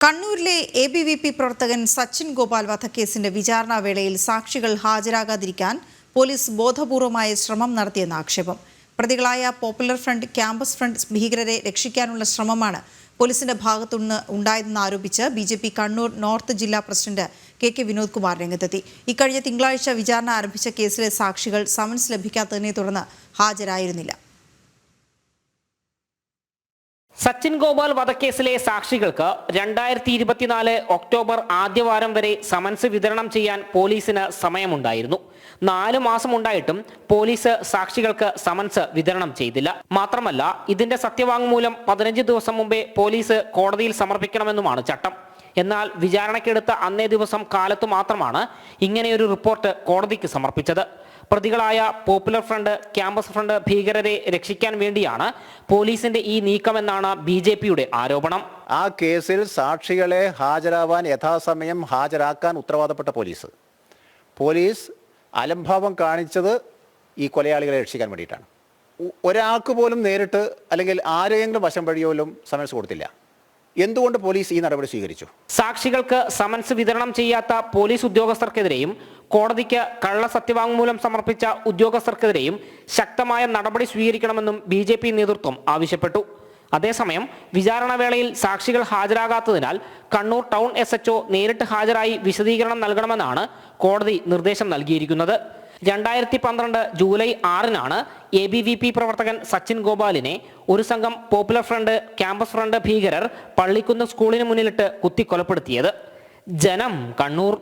കണ്ണൂരിലെ A B V P പ്രവർത്തകൻ സച്ചിൻ ഗോപാൽ വധക്കേസിന്റെ വിചാരണാവേളയിൽ സാക്ഷികൾ ഹാജരാകാതിരിക്കാൻ പോലീസ് ബോധപൂർവമായ ശ്രമം നടത്തിയെന്ന ആക്ഷേപം. പ്രതികളായ പോപ്പുലർ ഫ്രണ്ട് ക്യാമ്പസ് ഫ്രണ്ട് ഭീകരരെ രക്ഷിക്കാനുള്ള ശ്രമമാണ് പോലീസിന്റെ ഭാഗത്തുനിന്ന് ഉണ്ടായതെന്ന് ആരോപിച്ച് B J P Kannur north ജില്ലാ president K K Vinod Kumar രംഗത്തെത്തി. ഇക്കഴിഞ്ഞ തിങ്കളാഴ്ച വിചാരണ ആരംഭിച്ച കേസിലെ സാക്ഷികൾ സമൻസ് ലഭിക്കാത്തതിനെ തുടർന്ന് ഹാജരായിരുന്നില്ല. സച്ചിൻ ഗോപാൽ വധക്കേസിലെ സാക്ഷികൾക്ക് രണ്ടായിരത്തി ഇരുപത്തിനാല് ഒക്ടോബർ ആദ്യവാരം വരെ സമൻസ് വിതരണം ചെയ്യാൻ പോലീസിന് സമയമുണ്ടായിരുന്നു. നാല് മാസം ഉണ്ടായിട്ടും പോലീസ് സാക്ഷികൾക്ക് സമൻസ് വിതരണം ചെയ്തില്ല. മാത്രമല്ല ഇതിന്റെ സത്യവാങ്മൂലം പതിനഞ്ച് ദിവസം മുമ്പേ പോലീസ് കോടതിയിൽ സമർപ്പിക്കണമെന്നുമാണ് ചട്ടം. എന്നാൽ വിചാരണയ്ക്കെടുത്ത അന്നേ ദിവസം കാലത്തു മാത്രമാണ് ഇങ്ങനെയൊരു റിപ്പോർട്ട് കോടതിക്ക് സമർപ്പിച്ചത്. പ്രതികളായ പോപ്പുലർ ഫ്രണ്ട് ക്യാമ്പസ് ഫ്രണ്ട് ഭീകരരെ രക്ഷിക്കാൻ വേണ്ടിയാണ് പോലീസിന്റെ ഈ നീക്കമെന്നാണ് ബി ജെ പിയുടെ ആരോപണം. ആ കേസിൽ സാക്ഷികളെ ഹാജരാവാൻ യഥാസമയം ഹാജരാക്കാൻ ഉത്തരവാദപ്പെട്ട പോലീസ്. പോലീസ് അലംഭാവം കാണിച്ചത് ഈ കൊലയാളികളെ രക്ഷിക്കാൻ വേണ്ടിയിട്ടാണ്. ഒരാൾക്ക് പോലും നേരിട്ട് അല്ലെങ്കിൽ ആരെയെങ്കിലും വശം വഴിയോലും സമൻസ് കൊടുത്തില്ല. എന്തുകൊണ്ട് പോലീസ് ഈ നടപടി സ്വീകരിച്ചു? സാക്ഷികൾക്ക് സമൻസ് വിതരണം ചെയ്യാത്ത പോലീസ് ഉദ്യോഗസ്ഥർക്കെതിരെയും കോടതിക്ക് കള്ള സത്യവാങ്മൂലം സമർപ്പിച്ച ഉദ്യോഗസ്ഥർക്കെതിരെയും ശക്തമായ നടപടി സ്വീകരിക്കണമെന്നും ബി ജെ പി നേതൃത്വം ആവശ്യപ്പെട്ടു. അതേസമയം വിചാരണ വേളയിൽ സാക്ഷികൾ ഹാജരാകാത്തതിനാൽ കണ്ണൂർ ടൗൺ എസ് എച്ച്ഒ നേരിട്ട് ഹാജരായി വിശദീകരണം നൽകണമെന്നാണ് കോടതി നിർദ്ദേശം നൽകിയിരിക്കുന്നത്. രണ്ടായിരത്തി പന്ത്രണ്ട് ജൂലൈ ആറിനാണ് എ ബി വി പി പ്രവർത്തകൻ സച്ചിൻ ഗോപാലിനെ ഒരു സംഘം പോപ്പുലർ ഫ്രണ്ട് ക്യാമ്പസ് ഫ്രണ്ട് ഭീകരർ പള്ളിക്കുന്ന് സ്കൂളിന് മുന്നിലിട്ട് കുത്തിക്കൊലപ്പെടുത്തിയത്. ജനം കണ്ണൂർ